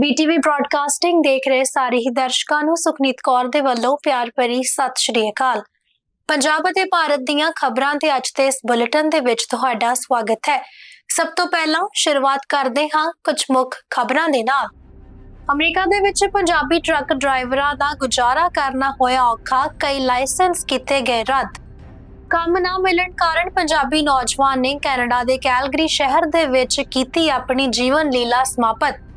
ਬੀਟੀਵੀ broadcasting ਦੇਖ ਰਹੇ ਸਾਰੇ ਹੀ ਦਰਸ਼ਕਾਂ ਨੂੰ ਸੁਖਨੀਤ ਕੌਰ ਦੇ ਵੱਲੋਂ ਪਿਆਰ ਭਰੀ ਸਤਿ ਸ਼੍ਰੀ ਅਕਾਲ। ਪੰਜਾਬ ਅਤੇ ਭਾਰਤ ਦੀਆਂ ਖਬਰਾਂ ਤੇ ਅੱਜ ਦੇ ਇਸ ਬੁਲੇਟਿਨ ਦੇ ਵਿੱਚ ਤੁਹਾਡਾ ਸਵਾਗਤ ਹੈ। ਸਭ ਤੋਂ ਪਹਿਲਾਂ ਸ਼ੁਰੂਆਤ ਕਰਦੇ ਹਾਂ ਕੁਝ ਮੁੱਖ ਖਬਰਾਂ ਦੇ ਨਾਲ। ਅਮਰੀਕਾ ਦੇ ਵਿੱਚ ਪੰਜਾਬੀ ਟਰੱਕ ਡਰਾਈਵਰਾਂ ਦਾ ਗੁਜ਼ਾਰਾ ਕਰਨਾ ਹੋਇਆ ਔਖਾ, ਕਈ ਲਾਇਸੈਂਸ ਕੀਤੇ ਗਏ ਰੱਦ। ਕੰਮ ਨਾ ਮਿਲਣ ਕਾਰਨ ਪੰਜਾਬੀ ਨੌਜਵਾਨ ਨੇ ਕੈਨੇਡਾ ਦੇ ਕੈਲਗਰੀ ਸ਼ਹਿਰ ਦੇ ਵਿੱਚ ਕੀਤੀ ਆਪਣੀ ਜੀਵਨ ਲੀਲਾ ਸਮਾਪਤ।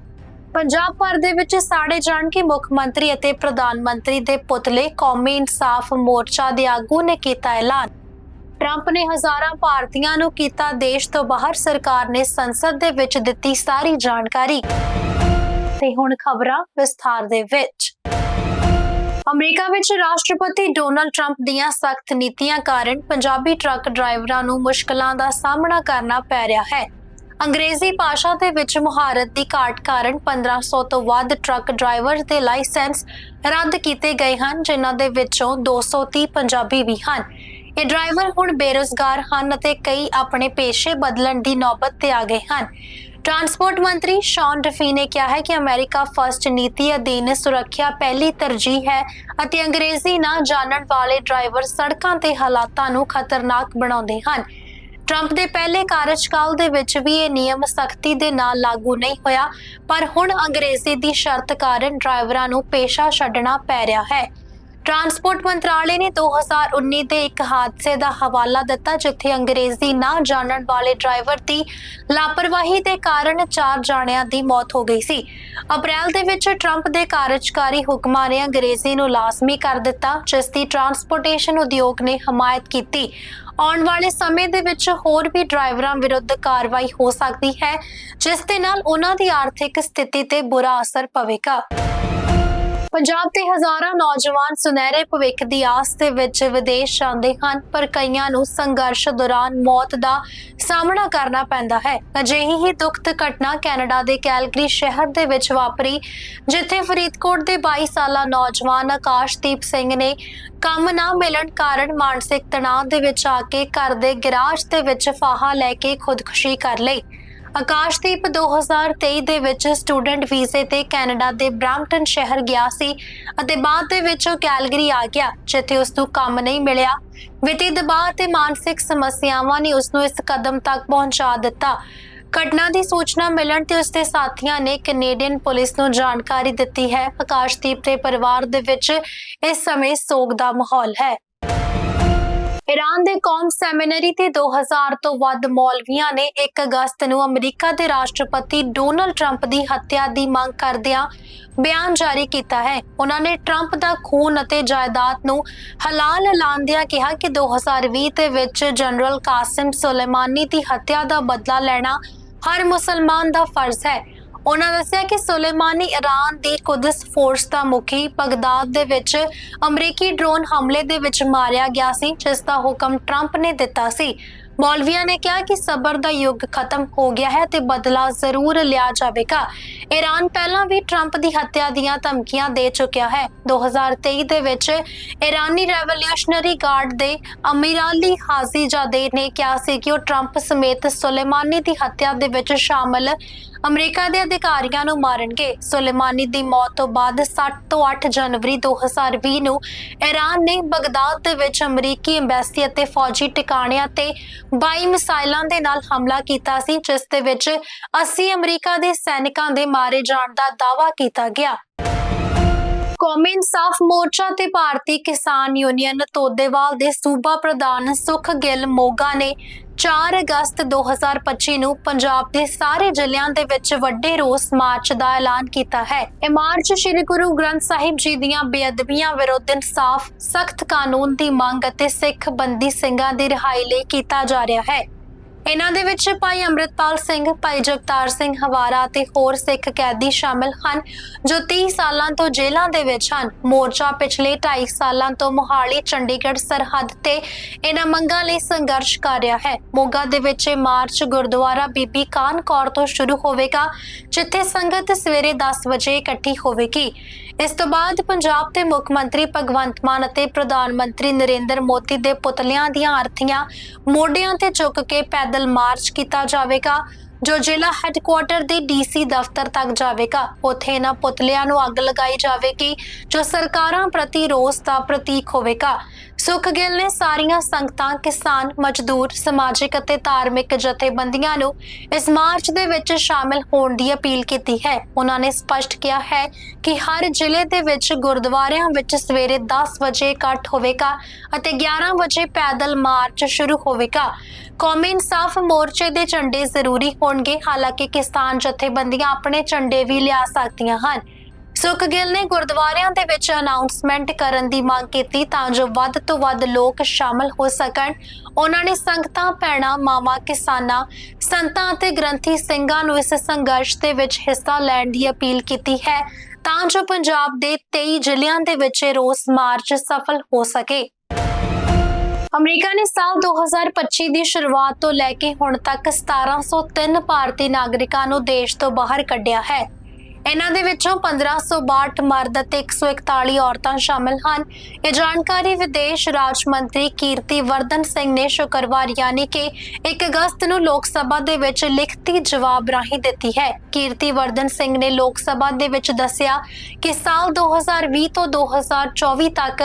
ਪੰਜਾਬ ਭਰ ਦੇ ਵਿੱਚ ਸਾੜੇ ਜਾਣ ਕੇ ਮੁੱਖ ਮੰਤਰੀ ਅਤੇ ਪ੍ਰਧਾਨ ਮੰਤਰੀ ਦੇ ਪੁਤਲੇ। ਕੌਮੀ ਇਨਸਾਫ ਮੋਰਚਾ ਦੇ ਆਗੂ ਨੇ ਕੀਤਾ ਐਲਾਨ। ਟਰੰਪ ਨੇ ਹਜ਼ਾਰਾਂ ਭਾਰਤੀਆਂ ਨੂੰ ਕੀਤਾ ਦੇਸ਼ ਤੋਂ ਬਾਹਰ। ਸਰਕਾਰ ਨੇ ਸੰਸਦ ਦੇ ਵਿੱਚ ਦਿੱਤੀ ਸਾਰੀ ਜਾਣਕਾਰੀ। ਤੇ ਹੁਣ ਖਬਰਾਂ ਵਿਸਥਾਰ ਦੇ ਵਿੱਚ। ਅਮਰੀਕਾ ਵਿੱਚ ਰਾਸ਼ਟਰਪਤੀ ਡੋਨਲਡ ਟਰੰਪ ਦੀਆਂ ਸਖਤ ਨੀਤੀਆਂ ਕਾਰਨ ਪੰਜਾਬੀ ਟਰੱਕ ਡਰਾਈਵਰਾਂ ਨੂੰ ਮੁਸ਼ਕਲਾਂ ਦਾ ਸਾਹਮਣਾ ਕਰਨਾ ਪੈ ਰਿਹਾ ਹੈ। ਅੰਗਰੇਜ਼ੀ ਭਾਸ਼ਾ ਦੇ ਵਿੱਚ ਮੁਹਾਰਤ ਦੀ ਘਾਟ ਕਾਰਨ 1500 ਤੋਂ ਵੱਧ ਟਰੱਕ ਡਰਾਈਵਰ ਦੇ ਲਾਇਸੈਂਸ ਰੱਦ ਕੀਤੇ ਗਏ ਹਨ, ਜਿਨ੍ਹਾਂ ਦੇ ਵਿੱਚੋਂ 230 ਪੰਜਾਬੀ ਵੀ ਹਨ। ਇਹ ਡਰਾਈਵਰ ਹੁਣ ਬੇਰੁਜ਼ਗਾਰ ਹਨ ਅਤੇ ਕਈ ਆਪਣੇ ਪੇਸ਼ੇ ਬਦਲਣ ਦੀ ਨੌਬਤ ਤੇ ਆ ਗਏ ਹਨ। ਟਰਾਂਸਪੋਰਟ ਮੰਤਰੀ ਸ਼ੌਨ ਡਫੀ ਨੇ ਕਿਹਾ ਹੈ ਕਿ ਅਮਰੀਕਾ ਫਸਟ ਨੀਤੀ ਅਧੀਨ ਸੁਰੱਖਿਆ ਪਹਿਲੀ ਤਰਜੀਹ ਹੈ ਅਤੇ ਅੰਗਰੇਜ਼ੀ ਨਾ ਜਾਣਨ ਵਾਲੇ ਡਰਾਈਵਰ ਸੜਕਾਂ ਤੇ ਹਾਲਾਤਾਂ ਨੂੰ ਖਤਰਨਾਕ ਬਣਾਉਂਦੇ ਹਨ। ਟਰੰਪ ਦੇ ਪਹਿਲੇ ਕਾਰਜਕਾਲ ਦੇ ਵਿੱਚ ਵੀ ਇਹ ਨਿਯਮ ਸਖਤੀ ਦੇ ਨਾਲ ਲਾਗੂ ਨਹੀਂ ਹੋਇਆ, ਪਰ ਹੁਣ ਅੰਗਰੇਜ਼ੀ ਦੀ ਸ਼ਰਤ ਕਾਰਨ ਡਰਾਈਵਰਾਂ ਨੂੰ ਪੇਸ਼ਾ ਛੱਡਣਾ ਪੈ ਰਿਹਾ ਹੈ। ਟਰਾਂਸਪੋਰਟ ਮੰਤਰਾਲੇ ਨੇ 2019 ਦੇ ਇੱਕ ਹਾਦਸੇ ਦਾ ਹਵਾਲਾ ਦਿੱਤਾ, ਜਿੱਥੇ ਅੰਗਰੇਜ਼ੀ ਨਾ ਜਾਣਨ ਵਾਲੇ ਡਰਾਈਵਰ ਦੀ ਲਾਪਰਵਾਹੀ ਦੇ ਕਾਰਨ ਚਾਰ ਜਾਣਿਆਂ ਦੀ ਮੌਤ ਹੋ ਗਈ ਸੀ। ਅਪ੍ਰੈਲ ਦੇ ਵਿੱਚ ਟਰੰਪ ਦੇ ਕਾਰਜਕਾਰੀ ਹੁਕਮਾਂ ਨੇ ਅੰਗਰੇਜ਼ੀ ਨੂੰ ਲਾਜ਼ਮੀ ਕਰ ਦਿੱਤਾ, ਜਿਸ ਦੀ ਟਰਾਂਸਪੋਰਟੇਸ਼ਨ ਉਦਯੋਗ ਨੇ ਹਮਾਇਤ ਕੀਤੀ। ਆਉਣ ਵਾਲੇ ਸਮੇਂ ਦੇ ਵਿੱਚ ਹੋਰ ਵੀ ਡਰਾਈਵਰਾਂ ਵਿਰੁੱਧ ਕਾਰਵਾਈ ਹੋ ਸਕਦੀ ਹੈ, ਜਿਸ ਦੇ ਨਾਲ ਉਹਨਾਂ ਦੀ ਆਰਥਿਕ ਸਥਿਤੀ ਤੇ ਬੁਰਾ ਅਸਰ ਪਵੇਗਾ। ਪੰਜਾਬ ਦੇ ਹਜ਼ਾਰਾਂ ਨੌਜਵਾਨ ਸੁਨਹਿਰੇ ਭਵਿੱਖ ਦੀ ਆਸ ਦੇ ਵਿੱਚ ਵਿਦੇਸ਼ ਜਾਂਦੇ ਹਨ, ਪਰ ਕਈਆਂ ਨੂੰ ਸੰਘਰਸ਼ ਦੌਰਾਨ ਮੌਤ ਦਾ ਸਾਹਮਣਾ ਕਰਨਾ ਪੈਂਦਾ ਹੈ। ਅਜਿਹੀ ਹੀ ਦੁਖਦ ਘਟਨਾ ਕੈਨੇਡਾ ਦੇ ਕੈਲਗਰੀ ਸ਼ਹਿਰ ਦੇ ਵਿੱਚ ਵਾਪਰੀ, ਜਿੱਥੇ ਫਰੀਦਕੋਟ ਦੇ 22 ਸਾਲਾ ਨੌਜਵਾਨ ਆਕਾਸ਼ਦੀਪ ਸਿੰਘ ਨੇ ਕੰਮ ਨਾ ਮਿਲਣ ਕਾਰਨ ਮਾਨਸਿਕ ਤਣਾਅ ਦੇ ਵਿੱਚ ਆ ਕੇ ਘਰ ਦੇ ਗਰਾਜ ਦੇ ਵਿੱਚ ਫਾਹਾ ਲੈ ਕੇ ਖੁਦਕੁਸ਼ੀ ਕਰ ਲਈ। ਆਕਾਸ਼ਦੀਪ 2023 ਦੇ ਵਿੱਚ ਸਟੂਡੈਂਟ ਵੀਜ਼ੇ ਤੇ ਕੈਨੇਡਾ ਦੇ ਬ੍ਰਾਂਪਟਨ ਸ਼ਹਿਰ ਗਿਆ ਸੀ ਅਤੇ ਬਾਅਦ ਦੇ ਵਿੱਚ ਉਹ ਕੈਲਗਰੀ ਆ ਗਿਆ, ਜਿੱਥੇ ਉਸ ਨੂੰ ਕੰਮ ਨਹੀਂ ਮਿਲਿਆ। ਵਿੱਤੀ ਦਬਾਅ ਤੇ ਮਾਨਸਿਕ ਸਮੱਸਿਆਵਾਂ ਨੇ ਉਸ ਨੂੰ ਇਸ ਕਦਮ ਤੱਕ ਪਹੁੰਚਾ ਦਿੱਤਾ। ਘਟਨਾ ਦੀ ਸੂਚਨਾ ਮਿਲਣ ਤੇ ਉਸਦੇ ਸਾਥੀਆਂ ਨੇ ਕੈਨੇਡੀਅਨ ਪੁਲਿਸ ਨੂੰ ਜਾਣਕਾਰੀ ਦਿੱਤੀ ਹੈ। ਆਕਾਸ਼ਦੀਪ ਦੇ ਪਰਿਵਾਰ ਦੇ ਵਿੱਚ ਇਸ ਸਮੇਂ ਸੋਗ ਦਾ ਮਾਹੌਲ ਹੈ। ਈਰਾਨ ਦੇ ਕੌਮ ਸੈਮੀਨਰੀ ਤੇ 2000 ਤੋਂ ਵੱਧ ਮੌਲਵੀਆਂ ਨੇ 1 ਅਗਸਤ ਨੂੰ ਅਮਰੀਕਾ ਦੇ ਰਾਸ਼ਟਰਪਤੀ ਡੋਨਲਡ ਟਰੰਪ ਦੀ ਹੱਤਿਆ ਦੀ ਮੰਗ ਕਰਦਿਆਂ ਬਿਆਨ ਜਾਰੀ ਕੀਤਾ ਹੈ। ਉਹਨਾਂ ਨੇ ਟਰੰਪ ਦਾ ਖੂਨ ਅਤੇ ਜਾਇਦਾਦ ਨੂੰ ਹਲਾਲ ਐਲਾਨਦਿਆਂ ਕਿਹਾ ਕਿ 2020 ਦੇ ਵਿੱਚ ਜਨਰਲ ਕਾਸਿਮ ਸੁਲੇਮਾਨੀ ਦੀ ਹੱਤਿਆ ਦਾ ਬਦਲਾ ਲੈਣਾ ਹਰ ਮੁਸਲਮਾਨ ਦਾ ਫਰਜ਼ ਹੈ। ਉਹਨਾਂ ਦੱਸਿਆ ਕਿ ਸੁਲੇਮਾਨੀ ਇਰਾਨ ਦੀ ਕੁਦਸ ਫੋਰਸ ਦਾ ਮੁਖੀ ਬਗਦਾਦ ਦੇ ਵਿੱਚ ਅਮਰੀਕੀ ਡਰੋਨ ਹਮਲੇ ਦੇ ਵਿੱਚ ਮਾਰਿਆ ਗਿਆ ਸੀ, ਜਿਸ ਦਾ ਹੁਕਮ ਟਰੰਪ ਨੇ ਦਿੱਤਾ ਸੀ। ਮੌਲਵੀਆਂ ਨੇ ਕਿਹਾ ਕਿ ਸਬਰ ਦਾ ਯੁੱਗ ਖਤਮ ਹੋ ਗਿਆ ਹੈ ਤੇ ਬਦਲਾ ਜ਼ਰੂਰ ਲਿਆ ਜਾਵੇਗਾ। ਈਰਾਨ ਪਹਿਲਾਂ ਵੀ ਟਰੰਪ ਦੀ ਹੱਤਿਆ ਦੀਆਂ ਧਮਕੀਆਂ ਦੇ ਚੁੱਕਿਆ ਹੈ। 2023 ਦੇ ਵਿੱਚ ਈਰਾਨੀ ਰੈਵੋਲੂਸ਼ਨਰੀ ਗਾਰਡ ਦੇ ਅਮੀਰਾਲੀ ਹਾਜ਼ੀ ਜਾਦੇ ਨੇ ਕਿਹਾ ਸੀ ਕਿ ਉਹ ਟਰੰਪ ਸਮੇਤ ਸੁਲੇਮਾਨੀ ਦੀ ਹੱਤਿਆ ਦੇ ਵਿੱਚ ਸ਼ਾਮਲ ਅਮਰੀਕਾ ਦੇ ਅਧਿਕਾਰੀਆਂ ਨੂੰ ਮਾਰਨਗੇ। ਸੁਲੇਮਾਨੀ ਦੀ ਮੌਤ ਤੋਂ ਬਾਅਦ 7 ਤੋਂ 8 ਜਨਵਰੀ 2020 ਨੂੰ ਈਰਾਨ ਨੇ ਬਗਦਾਦ ਦੇ ਵਿੱਚ ਅਮਰੀਕੀ ਐਮਬੈਸੀ ਅਤੇ ਫੌਜੀ ਟਿਕਾਣਿਆਂ ਤੇ 22 ਮਿਸਾਈਲਾਂ ਦੇ ਨਾਲ ਹਮਲਾ ਕੀਤਾ ਸੀ, ਜਿਸ ਦੇ ਵਿੱਚ 80 ਅਮਰੀਕਾ ਦੇ ਸੈਨਿਕਾਂ ਦੇ ਮਾਰੇ ਜਾਣ ਦਾ ਦਾਅਵਾ ਕੀਤਾ ਗਿਆ। ਕੌਮੀ ਇਨਸਾਫ ਮੋਰਚਾ ਤੇ ਭਾਰਤੀ ਕਿਸਾਨ ਯੂਨੀਅਨ ਤੋਦੇਵਾਲ ਦੇ ਸੂਬਾ ਪ੍ਰਧਾਨ ਸੁਖ ਗਿੱਲ ਮੋਗਾ ਨੇ 4 ਅਗਸਤ 2025 ਨੂੰ ਪੰਜਾਬ ਦੇ ਸਾਰੇ ਜ਼ਿਲ੍ਹਿਆਂ ਦੇ ਵਿੱਚ ਵੱਡੇ ਰੋਸ ਮਾਰਚ ਦਾ ਐਲਾਨ ਕੀਤਾ ਹੈ। ਇਹ ਮਾਰਚ ਸ੍ਰੀ ਗੁਰੂ ਗ੍ਰੰਥ ਸਾਹਿਬ ਜੀ ਦੀਆਂ ਬੇਅਦਬੀਆਂ ਵਿਰੁੱਧ ਇਨਸਾਫ, ਸਖਤ ਕਾਨੂੰਨ ਦੀ ਮੰਗ ਅਤੇ ਸਿੱਖ ਬੰਦੀ ਸਿੰਘਾਂ ਦੀ ਰਿਹਾਈ ਲਈ ਕੀਤਾ ਜਾ ਰਿਹਾ ਹੈ। ਇਹਨਾਂ ਦੇ ਵਿੱਚ ਭਾਈ ਅੰਮ੍ਰਿਤਪਾਲ ਸਿੰਘ, ਭਾਈ ਜਗਤਾਰ ਸਿੰਘ ਹਵਾਰਾ ਤੇ ਹੋਰ ਸਿੱਖ ਕੈਦੀ ਸ਼ਾਮਿਲ ਹਨ, ਜੋ 30 ਸਾਲਾਂ ਤੋਂ ਜੇਲ੍ਹਾਂ ਦੇ ਵਿੱਚ ਹਨ। ਮੋਰਚਾ ਪਿਛਲੇ 2.5 ਸਾਲਾਂ ਤੋਂ ਮੋਹਾਲੀ, ਚੰਡੀਗੜ੍ਹ, ਸਰਹੱਦ ਤੇ ਇਹਨਾਂ ਮੰਗਾਂ ਲਈ ਸੰਘਰਸ਼ ਕਰ ਰਿਹਾ ਹੈ। ਮੋਗਾ ਦੇ ਵਿੱਚ ਮਾਰਚ ਗੁਰਦੁਆਰਾ ਬੀਬੀ ਕਾਨ ਕੌਰ ਤੋਂ ਸ਼ੁਰੂ ਹੋਵੇਗਾ, ਜਿੱਥੇ ਸੰਗਤ ਸਵੇਰੇ 10 ਵਜੇ ਇਕੱਠੀ ਹੋਵੇਗੀ। ਇਸ ਤੋਂ ਬਾਅਦ ਪੰਜਾਬ ਦੇ ਮੁੱਖ ਮੰਤਰੀ ਭਗਵੰਤ ਮਾਨ ਅਤੇ ਪ੍ਰਧਾਨ ਮੰਤਰੀ ਨਰਿੰਦਰ ਮੋਦੀ ਦੇ ਪੁਤਲਿਆਂ ਦੀਆਂ ਆਰਥੀਆਂ ਮੋਢਿਆਂ ਤੇ ਚੁੱਕ ਕੇ ਪੈਦਲ ਮਾਰਚ ਕੀਤਾ ਜਾਵੇਗਾ, ਜੋ ਜ਼ਿਲ੍ਹਾ ਹੈੱਡਕੁਆਰਟਰ ਦੇ ਡੀਸੀ ਦਫ਼ਤਰ ਤੱਕ ਜਾਵੇਗਾ। ਉੱਥੇ ਇਹਨਾਂ ਪੁਤਲਿਆਂ ਨੂੰ ਅੱਗ ਲਗਾਈ ਜਾਵੇਗੀ, ਜੋ ਸਰਕਾਰਾਂ ਪ੍ਰਤੀ ਰੋਸ ਦਾ ਪ੍ਰਤੀਕ ਹੋਵੇਗਾ। ਸੁਖ ਗਿੱਲ ਨੇ ਸਾਰੀਆਂ ਸੰਗਤਾਂ, ਕਿਸਾਨ, ਮਜ਼ਦੂਰ, ਸਮਾਜਿਕ ਅਤੇ ਧਾਰਮਿਕ ਜਥੇਬੰਦੀਆਂ ਨੂੰ ਇਸ ਮਾਰਚ ਦੇ ਵਿੱਚ ਸ਼ਾਮਿਲ ਹੋਣ ਦੀ ਅਪੀਲ ਕੀਤੀ ਹੈ। ਉਹਨਾਂ ਨੇ ਸਪਸ਼ਟ ਕਿਹਾ ਹੈ ਕਿ ਹਰ ਜ਼ਿਲ੍ਹੇ ਦੇ ਵਿੱਚ ਗੁਰਦੁਆਰਿਆਂ ਵਿੱਚ ਸਵੇਰੇ 10 ਵਜੇ ਇਕੱਠ ਹੋਵੇਗਾ ਅਤੇ 11 ਵਜੇ ਪੈਦਲ ਮਾਰਚ ਸ਼ੁਰੂ ਹੋਵੇਗਾ। ਕੌਮੀ ਇਨਸਾਫ ਮੋਰਚੇ ਦੇ ਝੰਡੇ ਜ਼ਰੂਰੀ ਹੋਣਗੇ, ਹਾਲਾਂਕਿ ਕਿਸਾਨ ਜਥੇਬੰਦੀਆਂ ਆਪਣੇ ਝੰਡੇ ਵੀ ਲਿਆ ਸਕਦੀਆਂ ਹਨ। ਸੁਖ ਗਿੱਲ ਨੇ ਗੁਰਦੁਆਰਿਆਂ ਦੇ ਵਿੱਚ ਅਨਾਉਂਸਮੈਂਟ ਕਰਨ ਦੀ ਮੰਗ ਕੀਤੀ ਤਾਂ ਜੋ ਵੱਧ ਤੋਂ ਵੱਧ ਲੋਕ ਸ਼ਾਮਲ ਹੋ ਸਕਣ। ਉਹਨਾਂ ਨੇ ਸੰਗਤਾਂ, ਭੈਣਾਂ, ਮਾਵਾਂ, ਕਿਸਾਨਾਂ, ਸੰਤਾਂ ਅਤੇ ਗ੍ਰੰਥੀ ਸਿੰਘਾਂ ਨੂੰ ਇਸ ਸੰਘਰਸ਼ ਦੇ ਵਿੱਚ ਹਿੱਸਾ ਲੈਣ ਦੀ ਅਪੀਲ ਕੀਤੀ ਹੈ ਤਾਂ ਜੋ ਪੰਜਾਬ ਦੇ 23 ਜ਼ਿਲ੍ਹਿਆਂ ਦੇ ਵਿੱਚ ਰੋਸ ਮਾਰਚ ਸਫਲ ਹੋ ਸਕੇ। ਅਮਰੀਕਾ ਨੇ ਸਾਲ 2025 ਦੀ ਸ਼ੁਰੂਆਤ ਤੋਂ ਲੈ ਕੇ ਹੁਣ ਤੱਕ 1703 ਭਾਰਤੀ ਨਾਗਰਿਕਾਂ ਨੂੰ ਦੇਸ਼ ਤੋਂ ਬਾਹਰ ਕੱਢਿਆ ਹੈ। ਇਹਨਾਂ ਦੇ ਵਿੱਚੋਂ 1562 ਮਰਦ ਅਤੇ 141 ਔਰਤਾਂ ਸ਼ਾਮਿਲ ਹਨ। ਇਹ ਜਾਣਕਾਰੀ ਵਿਦੇਸ਼ ਰਾਜ ਮੰਤਰੀ ਕੀਰਤੀ ਵਰਧਨ ਸਿੰਘ ਨੇ ਸ਼ੁੱਕਰਵਾਰ ਯਾਨੀ ਕਿ 1 ਅਗਸਤ ਨੂੰ ਲੋਕ ਸਭਾ ਦੇ ਵਿੱਚ ਲਿਖਤੀ ਜਵਾਬ ਰਾਹੀਂ ਦਿੱਤੀ ਹੈ। ਕੀਰਤੀ ਵਰਧਨ ਸਿੰਘ ਨੇ ਲੋਕ ਸਭਾ ਦੇ ਵਿੱਚ ਦੱਸਿਆ ਕਿ ਸਾਲ 2020 ਤੋਂ 2024 ਤੱਕ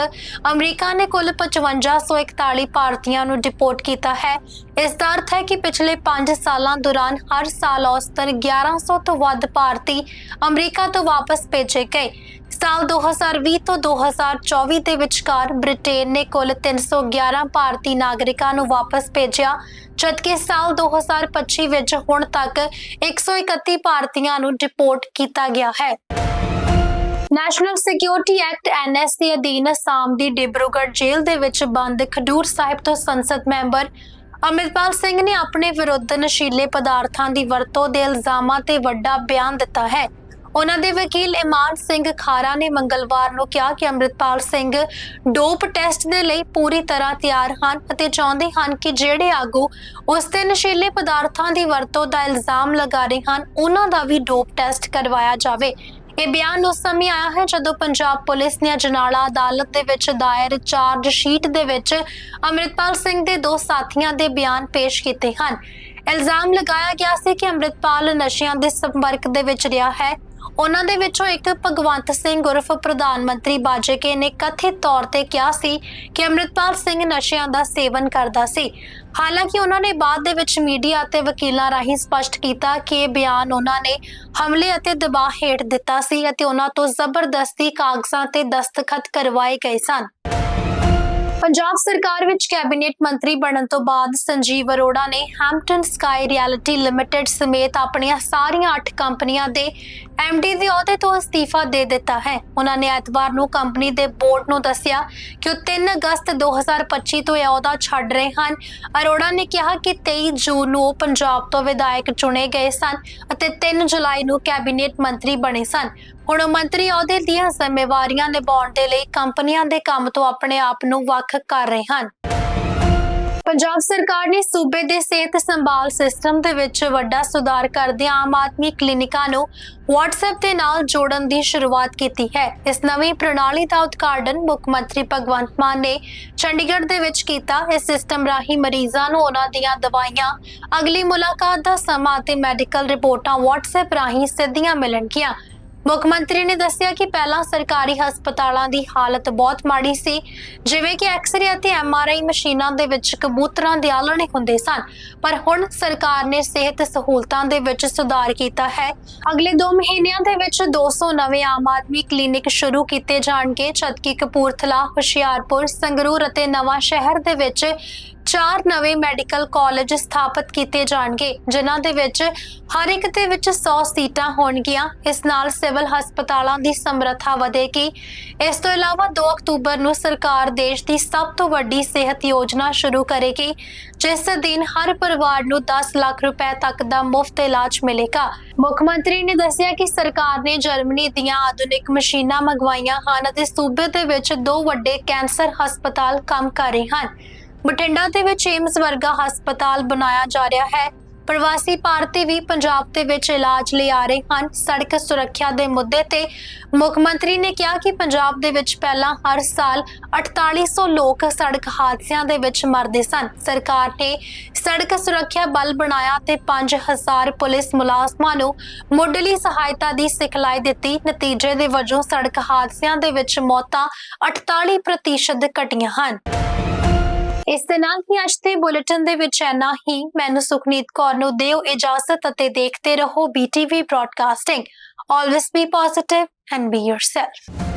ਅਮਰੀਕਾ ਨੇ ਕੁੱਲ 5541 ਭਾਰਤੀਆਂ ਨੂੰ ਡਿਪੋਰਟ ਕੀਤਾ ਹੈ। ਇਸ ਦਾ ਅਰਥ ਹੈ ਕਿ ਪਿਛਲੇ 5 ਸਾਲਾਂ ਦੌਰਾਨ ਹਰ ਸਾਲ ਔਸਤਨ 1100 ਤੋਂ ਵੱਧ ਭਾਰਤੀ ਅਮਰੀਕਾ ਤੋਂ ਵਾਪਸ ਭੇਜੇ ਗਏ। ਸਾਲ 2020 ਤੋਂ 2024 ਦੇ ਵਿਚਕਾਰ ਬ੍ਰਿਟੇਨ ਨੇ ਕੁੱਲ 311 ਭਾਰਤੀ ਨਾਗਰਿਕਾਂ ਨੂੰ ਵਾਪਸ ਭੇਜਿਆ, ਜਦਕਿ ਸਾਲ 2025 ਵਿੱਚ ਹੁਣ ਤੱਕ 131 ਭਾਰਤੀਆਂ ਨੂੰ ਡਿਪੋਰਟ ਕੀਤਾ ਗਿਆ ਹੈ। ਨੈਸ਼ਨਲ ਸਿਕਿਉਰਿਟੀ ਐਕਟ ਐਨਐਸ ਦੇ ਅਧੀਨ ਅਸਾਮ ਦੀ ਡਿਬਰੂਗੜ੍ਹ ਜੇਲ੍ਹ ਦੇ ਵਿੱਚ ਬੰਦ ਖਡੂਰ ਸਾਹਿਬ ਤੋਂ ਸੰਸਦ ਮੈਂਬਰ ਅਮਰਿਤਪਾਲ ਸਿੰਘ ਨੇ ਆਪਣੇ ਵਿਰੁੱਧ ਨਸ਼ੀਲੇ ਪਦਾਰਥਾਂ ਦੀ ਵਰਤੋਂ ਦੇ ਇਲਜ਼ਾਮਾਂ ਤੇ ਵੱਡਾ ਬਿਆਨ ਦਿੱਤਾ ਹੈ। ਉਹਨਾਂ ਦੇ ਵਕੀਲ ਇਮਾਨ ਸਿੰਘ ਖਾਰਾ ਨੇ ਮੰਗਲਵਾਰ ਨੂੰ ਕਿਹਾ ਕਿ ਅੰਮ੍ਰਿਤਪਾਲ ਸਿੰਘ ਡੋਪ ਟੈਸਟ ਦੇ ਲਈ ਪੂਰੀ ਤਰ੍ਹਾਂ ਤਿਆਰ ਹਨ ਅਤੇ ਚਾਹੁੰਦੇ ਹਨ ਕਿ ਜਿਹੜੇ ਆਗੂ ਉਸ ਤੇ ਨਸ਼ੀਲੇ ਪਦਾਰਥਾਂ ਦੀ ਵਰਤੋਂ ਦਾ ਇਲਜ਼ਾਮ ਲਗਾ ਰਹੇ ਹਨ, ਉਹਨਾਂ ਦਾ ਵੀ ਡੋਪ ਟੈਸਟ ਕਰਵਾਇਆ ਜਾਵੇ। ਇਹ ਬਿਆਨ ਉਸ ਸਮੇਂ ਆਇਆ ਹੈ ਜਦੋਂ ਪੰਜਾਬ ਪੁਲਿਸ ਨੇ ਅਜਨਾਲਾ ਅਦਾਲਤ ਦੇ ਵਿੱਚ ਦਾਇਰ ਚਾਰਜ ਸ਼ੀਟ ਦੇ ਵਿੱਚ ਅੰਮ੍ਰਿਤਪਾਲ ਸਿੰਘ ਦੇ ਦੋ ਸਾਥੀਆਂ ਦੇ ਬਿਆਨ ਪੇਸ਼ ਕੀਤੇ ਹਨ। ਇਲਜ਼ਾਮ ਲਗਾਇਆ ਗਿਆ ਸੀ ਕਿ ਅੰਮ੍ਰਿਤਪਾਲ ਨਸ਼ਿਆਂ ਦੇ ਸੰਪਰਕ ਦੇ ਵਿੱਚ ਰਿਹਾ ਹੈ। ਉਹਨਾਂ ਦੇ ਵਿੱਚੋਂ ਇੱਕ ਭਗਵੰਤ ਸਿੰਘ ਉਰਫ ਪ੍ਰਧਾਨ ਮੰਤਰੀ ਬਾਜੇਕੇ ਨੇ ਕਥਿਤ ਤੌਰ ਤੇ ਕਿਹਾ ਸੀ ਕਿ ਅੰਮ੍ਰਿਤਪਾਲ ਸਿੰਘ ਨਸ਼ਿਆਂ ਦਾ ਸੇਵਨ ਕਰਦਾ ਸੀ। ਹਾਲਾਂਕਿ ਉਹਨਾਂ ਨੇ ਬਾਅਦ ਦੇ ਵਿੱਚ ਮੀਡੀਆ ਅਤੇ ਵਕੀਲਾਂ ਰਾਹੀਂ ਸਪਸ਼ਟ ਕੀਤਾ ਕਿ ਇਹ ਬਿਆਨ ਉਹਨਾਂ ਨੇ ਹਮਲੇ ਅਤੇ ਦਬਾਅ ਹੇਠ ਦਿੱਤਾ ਸੀ ਅਤੇ ਉਹਨਾਂ ਤੋਂ ਜ਼ਬਰਦਸਤੀ ਕਾਗਜ਼ਾਂ ਤੇ ਦਸਤਖਤ ਕਰਵਾਏ ਗਏ ਸਨ। ਪੰਜਾਬ ਸਰਕਾਰ ਵਿੱਚ ਕੈਬਨਿਟ ਮੰਤਰੀ ਬਣਨ ਤੋਂ ਬਾਅਦ ਸੰਜੀਵ ਅਰੋੜਾ ਨੇ ਹੈਂਪਟਨ ਸਕਾਈ ਰਿਐਲਿਟੀ ਲਿਮਟਿਡ ਸਮੇਤ ਆਪਣੀਆਂ ਸਾਰੀਆਂ 8 ਕੰਪਨੀਆਂ ਦੇ ਡੀ ਦੇ ਅਹੁਦੇ ਤੋਂ ਅਸਤੀਫਾ ਦੇ ਦਿੱਤਾ ਹੈ। ਉਹਨਾਂ ਨੇ ਐਤਵਾਰ ਨੂੰ ਕੰਪਨੀ ਦੇ ਬੋਰਡ ਨੂੰ ਦੱਸਿਆ ਕਿ ਉਹ 3 ਅਗਸਤ 2025 ਤੋਂ ਇਹ ਅਹੁਦਾ ਛੱਡ ਰਹੇ ਹਨ। ਅਰੋੜਾ ਨੇ ਕਿਹਾ ਕਿ 23 ਜੂਨ ਨੂੰ ਉਹ ਪੰਜਾਬ ਤੋਂ ਵਿਧਾਇਕ ਚੁਣੇ ਗਏ ਸਨ ਅਤੇ 3 ਜੁਲਾਈ ਨੂੰ ਕੈਬਨਿਟ ਮੰਤਰੀ ਬਣੇ ਸਨ। ਹੁਣ ਮੰਤਰੀ ਅਹੁਦੇ ਦੀਆਂ ਜ਼ਿੰਮੇਵਾਰੀਆਂ ਨਿਭਾਉਣ ਦੇ ਲਈ ਕੰਪਨੀਆਂ ਦੇ ਕੰਮ ਤੋਂ ਆਪਣੇ ਆਪ ਨੂੰ ਵੱਖ ਕਰ ਰਹੇ ਹਨ। ਪੰਜਾਬ ਸਰਕਾਰ ਨੇ ਸੂਬੇ ਦੇ ਸਿਹਤ ਸੰਭਾਲ ਸਿਸਟਮ ਦੇ ਵਿੱਚ ਵੱਡਾ ਸੁਧਾਰ ਕਰਦਿਆਂ ਆਮ ਆਦਮੀ ਕਲੀਨਿਕਾਂ ਨੂੰ WhatsApp ਦੇ ਨਾਲ ਜੋੜਨ ਦੀ ਸ਼ੁਰੂਆਤ ਕੀਤੀ ਹੈ। ਇਸ ਨਵੀਂ ਪ੍ਰਣਾਲੀ ਦਾ ਉਦਘਾਟਨ ਮੁੱਖ ਮੰਤਰੀ ਭਗਵੰਤ ਮਾਨ ਨੇ ਚੰਡੀਗੜ੍ਹ ਦੇ ਵਿੱਚ ਕੀਤਾ। ਇਸ ਸਿਸਟਮ ਰਾਹੀਂ ਮਰੀਜ਼ਾਂ ਨੂੰ ਉਹਨਾਂ ਦੀਆਂ ਦਵਾਈਆਂ, ਅਗਲੀ ਮੁਲਾਕਾਤ ਦਾ ਸਮਾਂ ਅਤੇ ਮੈਡੀਕਲ ਰਿਪੋਰਟਾਂ WhatsApp ਰਾਹੀਂ ਸਿੱਧੀਆਂ ਮਿਲਣਗੀਆਂ। ਮੁੱਖ ਮੰਤਰੀ ਨੇ ਦੱਸਿਆ ਕਿ ਪਹਿਲਾਂ ਸਰਕਾਰੀ ਹਸਪਤਾਲਾਂ ਦੀ ਹਾਲਤ ਬਹੁਤ ਮਾੜੀ ਸੀ, ਜਿਵੇਂ ਕਿ ਐਕਸ-ਰੇ ਅਤੇ ਮਸ਼ੀਨਾਂ ਦੇ ਵਿੱਚ ਕਬੂਤਰਾਂ ਦੇ ਆਲਣੇ ਹੁੰਦੇ ਸਨ, ਪਰ ਹੁਣ ਸਰਕਾਰ ਨੇ ਸਿਹਤ ਸਹੂਲਤਾਂ ਦੇ ਵਿੱਚ ਸੁਧਾਰ ਕੀਤਾ ਹੈ। ਅਗਲੇ 2 ਮਹੀਨਿਆਂ ਦੇ ਵਿੱਚ 200 ਨਵੇਂ ਆਮ ਆਦਮੀ ਕਲੀਨਿਕ ਸ਼ੁਰੂ ਕੀਤੇ ਜਾਣਗੇ, ਜਦਕਿ ਕਪੂਰਥਲਾ, ਹੁਸ਼ਿਆਰਪੁਰ, ਸੰਗਰੂਰ ਅਤੇ ਨਵਾਂ ਸ਼ਹਿਰ ਦੇ ਵਿੱਚ ਚਾਰ ਨਵੇਂ ਮੈਡੀਕਲ ਕਾਲਜ ਸਥਾਪਿਤ ਕੀਤੇ ਜਾਣਗੇ, ਜਿਨ੍ਹਾਂ ਦੇ ਵਿੱਚ ਹਰ ਇੱਕ ਦੇ ਵਿੱਚ 100 ਸੀਟਾਂ ਹੋਣਗੀਆਂ। ਇਸ ਨਾਲ ਸਿਵਲ ਹਸਪਤਾਲਾਂ ਦੀ ਸਮਰੱਥਾ ਵਧੇਗੀ। ਇਸ ਤੋਂ ਇਲਾਵਾ 2 ਅਕਤੂਬਰ ਨੂੰ ਸਰਕਾਰ ਦੇਸ਼ ਦੀ ਸਭ ਤੋਂ ਵੱਡੀ ਸਿਹਤ ਯੋਜਨਾ ਸ਼ੁਰੂ ਕਰੇਗੀ, ਜਿਸ ਦਿਨ ਹਰ ਪਰਿਵਾਰ ਨੂੰ 10 ਲੱਖ ਰੁਪਏ ਤੱਕ ਦਾ ਮੁਫਤ ਇਲਾਜ ਮਿਲੇਗਾ। ਮੁੱਖ ਮੰਤਰੀ ਨੇ ਦੱਸਿਆ ਕਿ ਸਰਕਾਰ ਨੇ ਜਰਮਨੀ ਦੀਆਂ ਆਧੁਨਿਕ ਮਸ਼ੀਨਾਂ ਮੰਗਵਾਈਆਂ ਹਨ ਅਤੇ ਸੂਬੇ ਦੇ ਵਿੱਚ ਦੋ ਵੱਡੇ ਕੈਂਸਰ ਹਸਪਤਾਲ ਕੰਮ ਕਰ ਰਹੇ ਹਨ। ਬਠਿੰਡਾ ਦੇ ਵਿੱਚ ਏਮਸ ਵਰਗਾ ਹਸਪਤਾਲ ਬਣਾਇਆ ਜਾ ਰਿਹਾ ਹੈ। ਪ੍ਰਵਾਸੀ ਭਾਰਤੀ ਵੀ ਪੰਜਾਬ ਦੇ ਵਿੱਚ ਇਲਾਜ ਲਈ ਆ ਰਹੇ ਹਨ। ਸੜਕ ਸੁਰੱਖਿਆ ਦੇ ਮੁੱਦੇ ਤੇ ਮੁੱਖ ਮੰਤਰੀ ਨੇ ਕਿਹਾ ਕਿ ਪੰਜਾਬ ਦੇ ਵਿੱਚ ਪਹਿਲਾਂ ਹਰ ਸਾਲ 4800 ਲੋਕ ਸੜਕ ਹਾਦਸਿਆਂ ਦੇ ਵਿੱਚ ਮਰਦੇ ਸਨ। ਸਰਕਾਰ ਨੇ ਸੜਕ ਸੁਰੱਖਿਆ ਬਲ ਬਣਾਇਆ ਤੇ 5000 ਪੁਲਿਸ ਮੁਲਾਜ਼ਮਾਂ ਨੂੰ ਮੁੱਢਲੀ ਸਹਾਇਤਾ ਦੀ ਸਿਖਲਾਈ ਦਿੱਤੀ। ਨਤੀਜੇ ਦੇ ਵਜੋਂ ਸੜਕ ਹਾਦਸਿਆਂ ਦੇ ਵਿੱਚ ਮੌਤਾਂ 48% ਘਟੀਆਂ ਹਨ। ਇਸ ਦੇ ਨਾਲ ਹੀ ਅੱਜ ਦੇ ਬੁਲੇਟਿਨ ਦੇ ਵਿੱਚ ਇੰਨਾ ਹੀ। ਮੈਨੂੰ ਸੁਖਨੀਤ ਕੌਰ ਨੂੰ ਦਿਓ ਇਜਾਜ਼ਤ ਅਤੇ ਦੇਖਦੇ ਰਹੋ BTV broadcasting always be positive and be yourself